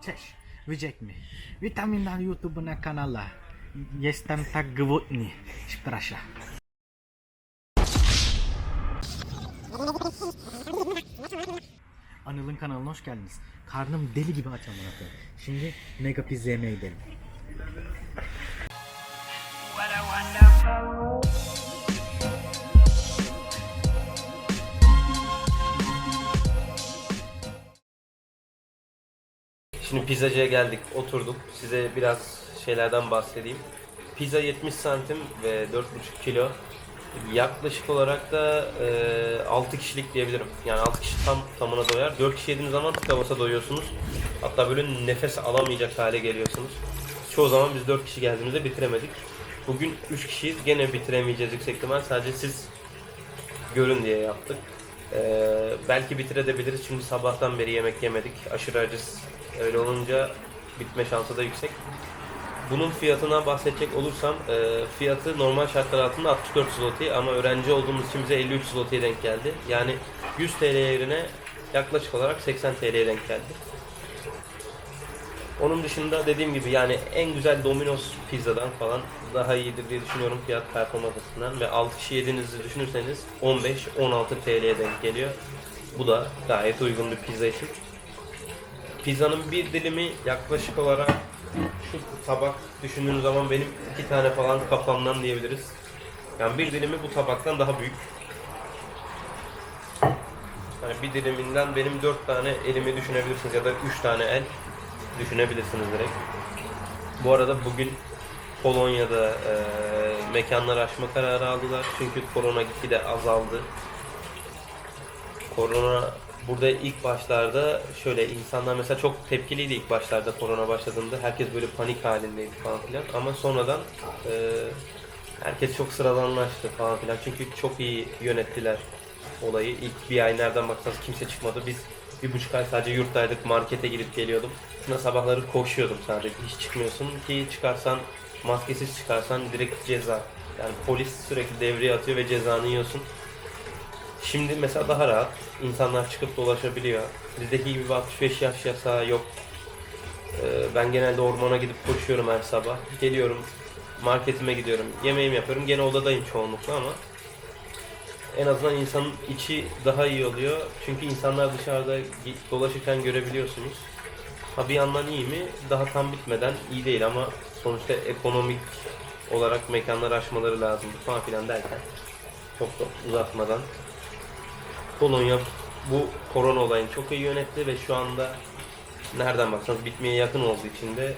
Cześć, widzieć mi. Witam na YouTube na kanale. Jestem tak głodny. Przepraszam. Anıl'ın kanalına hoş geldiniz. Karnım deli gibi aç amına koyayım. Şimdi mega pizza yemeye gidelim. Şimdi pizzacıya geldik, oturduk. Size biraz şeylerden bahsedeyim. Pizza 70 santim ve 4,5 kilo. Yaklaşık olarak da e, 6 kişilik diyebilirim. Yani 6 kişi tam tamına doyar. 4 kişi yediğiniz zaman tıka doyuyorsunuz. Hatta böyle nefes alamayacak hale geliyorsunuz. Çoğu zaman biz 4 kişi geldiğimizde bitiremedik. Bugün 3 kişiyiz. Gene bitiremeyeceğiz yüksek ihtimal. Sadece siz görün diye yaptık. Ee, belki bitirebiliriz çünkü sabahtan beri yemek yemedik. Aşırı acız. Öyle olunca bitme şansı da yüksek. Bunun fiyatına bahsedecek olursam e, fiyatı normal şartlar altında 64 zloty ama öğrenci olduğumuz için bize 53 zloty'ye denk geldi. Yani 100 TL yerine yaklaşık olarak 80 TL'ye denk geldi. Onun dışında dediğim gibi yani en güzel Domino's pizzadan falan daha iyidir diye düşünüyorum fiyat performans açısından ve 6 kişi yediğinizi düşünürseniz 15-16 TL'ye denk geliyor. Bu da gayet uygun bir pizza için. Pizzanın bir dilimi yaklaşık olarak şu tabak düşündüğünüz zaman benim iki tane falan kafamdan diyebiliriz. Yani bir dilimi bu tabaktan daha büyük. Yani bir diliminden benim dört tane elimi düşünebilirsiniz ya da üç tane el düşünebilirsiniz direkt. Bu arada bugün Polonya'da e, mekanlar açma kararı aldılar. Çünkü korona gitgide azaldı. Korona burada ilk başlarda şöyle insanlar mesela çok tepkiliydi ilk başlarda korona başladığında. Herkes böyle panik halindeydi falan filan. Ama sonradan e, herkes çok sıradanlaştı falan filan. Çünkü çok iyi yönettiler olayı. İlk bir ay nereden baksanız kimse çıkmadı. Biz bir buçuk ay sadece yurttaydık. Markete gidip geliyordum. Şuna sabahları koşuyordum sadece. Hiç çıkmıyorsun ki çıkarsan maskesiz çıkarsan direkt ceza. Yani polis sürekli devreye atıyor ve cezanı yiyorsun. Şimdi mesela daha rahat. İnsanlar çıkıp dolaşabiliyor. Bizdeki gibi bir 65 yaş yasağı yok. Ee, ben genelde ormana gidip koşuyorum her sabah. Geliyorum, marketime gidiyorum, yemeğimi yapıyorum. Gene odadayım çoğunlukla ama en azından insanın içi daha iyi oluyor. Çünkü insanlar dışarıda dolaşırken görebiliyorsunuz. Ha bir yandan iyi mi? Daha tam bitmeden iyi değil ama sonuçta ekonomik olarak mekanlar açmaları lazım falan filan derken çok da uzatmadan Polonya bu korona olayını çok iyi yönetti ve şu anda nereden baksanız bitmeye yakın olduğu için de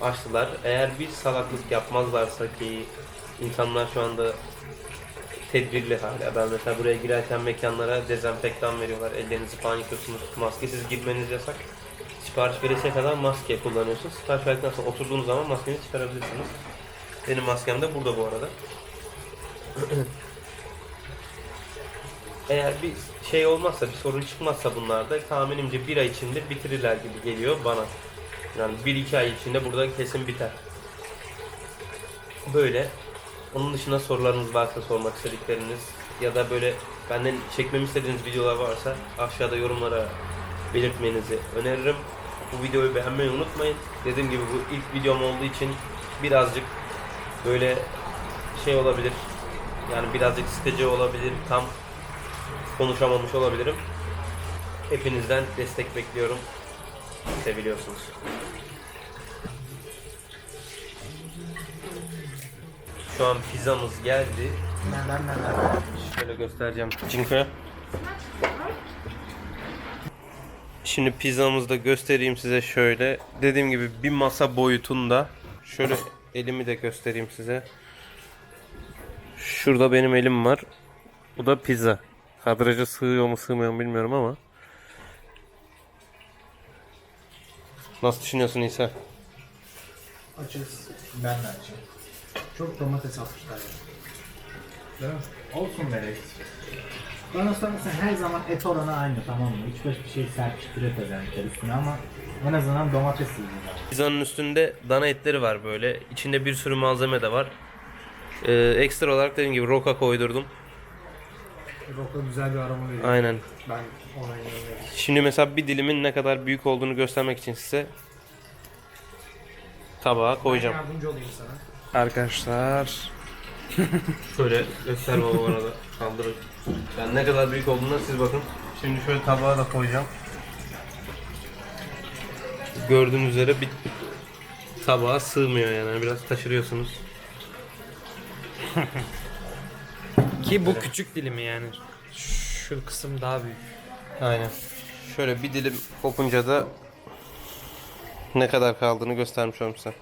açtılar. Eğer bir salaklık yapmazlarsa ki insanlar şu anda tedbirli hala. Ben mesela buraya girerken mekanlara dezenfektan veriyorlar. Ellerinizi falan yıkıyorsunuz. Maskesiz girmeniz yasak. Sipariş verirse kadar maske kullanıyorsunuz. Sipariş verdikten sonra oturduğunuz zaman maskenizi çıkarabilirsiniz. Benim maskem de burada bu arada. Eğer bir şey olmazsa, bir sorun çıkmazsa bunlarda tahminimce bir ay içinde bitirirler gibi geliyor bana. Yani bir iki ay içinde burada kesin biter. Böyle. Onun dışında sorularınız varsa sormak istedikleriniz ya da böyle benden çekmemi istediğiniz videolar varsa aşağıda yorumlara belirtmenizi öneririm. Bu videoyu beğenmeyi unutmayın. Dediğim gibi bu ilk videom olduğu için birazcık böyle şey olabilir. Yani birazcık sıkıcı olabilir. Tam konuşamamış olabilirim. Hepinizden destek bekliyorum. Seviliyorsunuz. Şu an pizzamız geldi. Şöyle göstereceğim. Cinko. Şimdi pizzamızı da göstereyim size şöyle. Dediğim gibi bir masa boyutunda. Şöyle elimi de göstereyim size. Şurada benim elim var. Bu da pizza. Kadraja sığıyor mu sığmıyor mu bilmiyorum ama. Nasıl düşünüyorsun İsa? Açız. Ben de açım. Çok domates atmışlar ya. Değil mi? Olsun be Bana sorarsan her zaman et oranı aynı tamam mı? 3-5 bir şey serpiştiriyor özellikle üstüne ama en azından domates yiyeceğim. Pizzanın üstünde dana etleri var böyle. İçinde bir sürü malzeme de var. Ee, ekstra olarak dediğim gibi roka koydurdum. Roka güzel bir aroma veriyor. Aynen. Ben ona inanıyorum. Şimdi mesela bir dilimin ne kadar büyük olduğunu göstermek için size tabağa Ben koyacağım. yardımcı olayım sana. Arkadaşlar Şöyle göster baba bana da kaldırın. Yani ne kadar büyük olduğuna siz bakın. Şimdi şöyle tabağa da koyacağım. Gördüğünüz üzere bir tabağa sığmıyor yani biraz taşırıyorsunuz. ki bu küçük dilimi yani. Şu kısım daha büyük. Aynen. Şöyle bir dilim kopunca da ne kadar kaldığını göstermiş olurum size.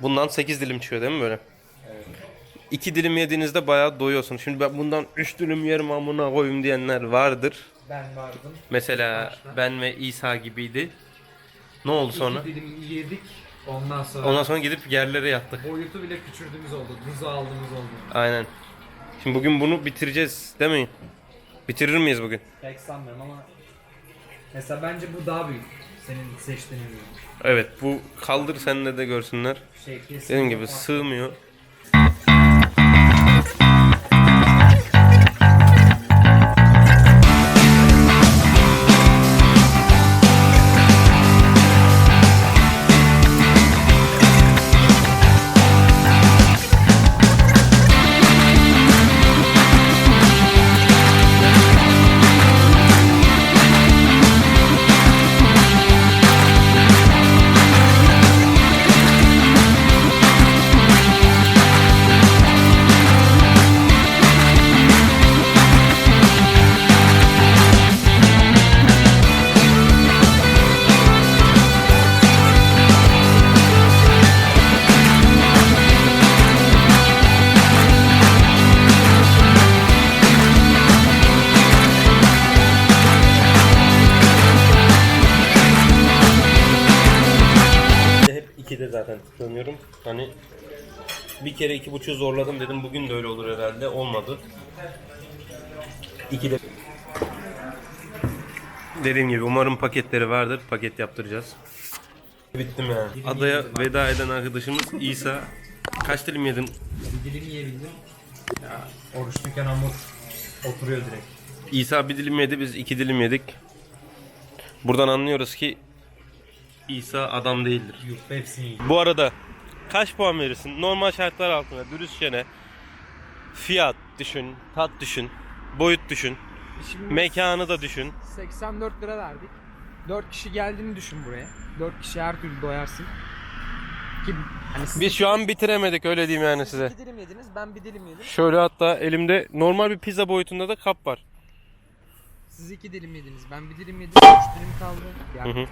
Bundan 8 dilim çıkıyor değil mi böyle? Evet. 2 dilim yediğinizde bayağı doyuyorsun. Şimdi ben bundan 3 dilim yerim amına koyayım diyenler vardır. Ben vardım. Mesela ben ve İsa gibiydi. Ne oldu sonra? İki dilim yedik. Ondan sonra Ondan sonra gidip yerlere yattık. boyutu bile küçürdüğümüz oldu. Buzu aldığımız oldu. Aynen. Şimdi bugün bunu bitireceğiz değil mi? Bitirir miyiz bugün? Pek sanmıyorum ama mesela bence bu daha büyük. Senin seçtiğine göre. Evet bu kaldır senle de görsünler. Şey, kesin Dediğim gibi sığmıyor. Zaten tutamıyorum. Hani bir kere iki buçuğu zorladım dedim bugün de öyle olur herhalde. Olmadı. 2'de Dediğim gibi umarım paketleri vardır. Paket yaptıracağız. Bittim yani. Adaya veda eden arkadaşımız İsa. Kaç dilim yedin? Bir dilim yiyebildim. Ya oruçluyken hamur oturuyor direkt. İsa bir dilim yedi, biz iki dilim yedik. Buradan anlıyoruz ki İsa adam değildir. Yurtta hepsini. Bu arada kaç puan verirsin? Normal şartlar altında dürüstçene fiyat düşün, tat düşün, boyut düşün, Şimdi mekanı da düşün. 84 lira verdik. 4 kişi geldiğini düşün buraya. 4 kişi her türlü doyarsın. Ki hani siz Biz şu an bitiremedik öyle diyeyim yani size. iki dilim yediniz, ben bir dilim yedim. Şöyle hatta elimde normal bir pizza boyutunda da kap var. Siz iki dilim yediniz, ben bir dilim yedim. 3 dilim kaldı. Yani Hı hı.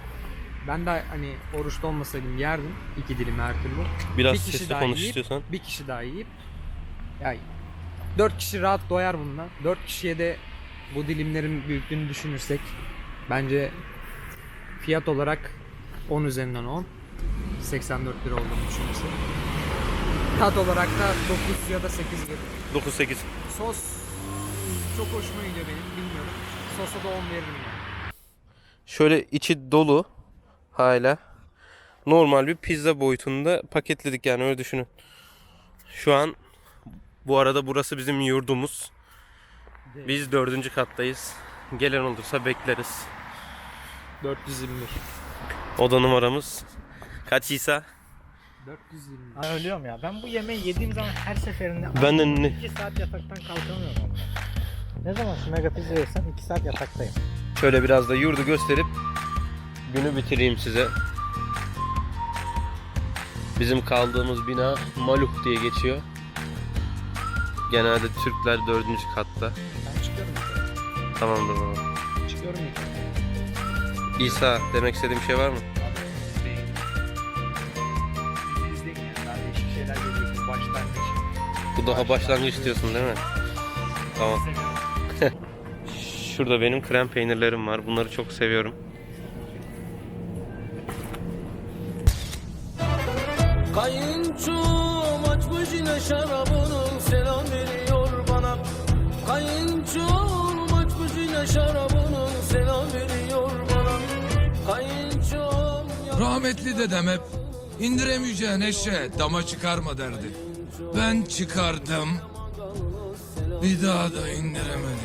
Ben de hani oruçta olmasaydım yerdim iki dilim her türlü. Biraz Bir sesli konuş yiyip- istiyorsan. Bir kişi daha yiyip yani 4 kişi rahat doyar bundan. 4 kişiye de bu dilimlerin büyüklüğünü düşünürsek bence fiyat olarak 10 üzerinden 10. 84 lira olduğunu düşünürsek. Tat olarak da 9 ya da 8 gibi. 9-8. Sos çok hoşuma gidiyor benim bilmiyorum. Sosa da 10 veririm yani. Şöyle içi dolu hala. Normal bir pizza boyutunda paketledik yani öyle düşünün. Şu an bu arada burası bizim yurdumuz. Biz dördüncü kattayız. Gelen olursa bekleriz. 421. Oda numaramız kaç İsa? 421. Ben ölüyorum ya. Ben bu yemeği yediğim zaman her seferinde Ben de ne- 2 saat yataktan kalkamıyorum. ama. Ne zaman şu mega pizza yesem 2 saat yataktayım. Şöyle biraz da yurdu gösterip günü bitireyim size. Bizim kaldığımız bina Maluk diye geçiyor. Genelde Türkler dördüncü katta. Ben çıkıyorum. Tamamdır baba. Çıkıyorum. İsa demek istediğim şey var mı? Bu daha başlangıç diyorsun değil mi? Tamam. Şurada benim krem peynirlerim var. Bunları çok seviyorum. Kayınçom açmış yine şarabının selam veriyor bana Kayınçom açmış yine şarabının selam veriyor bana Kayınçom Rahmetli dedem hep indiremeyeceğin eşeğe dama çıkarma derdi. Ben çıkardım. Bir daha da indiremez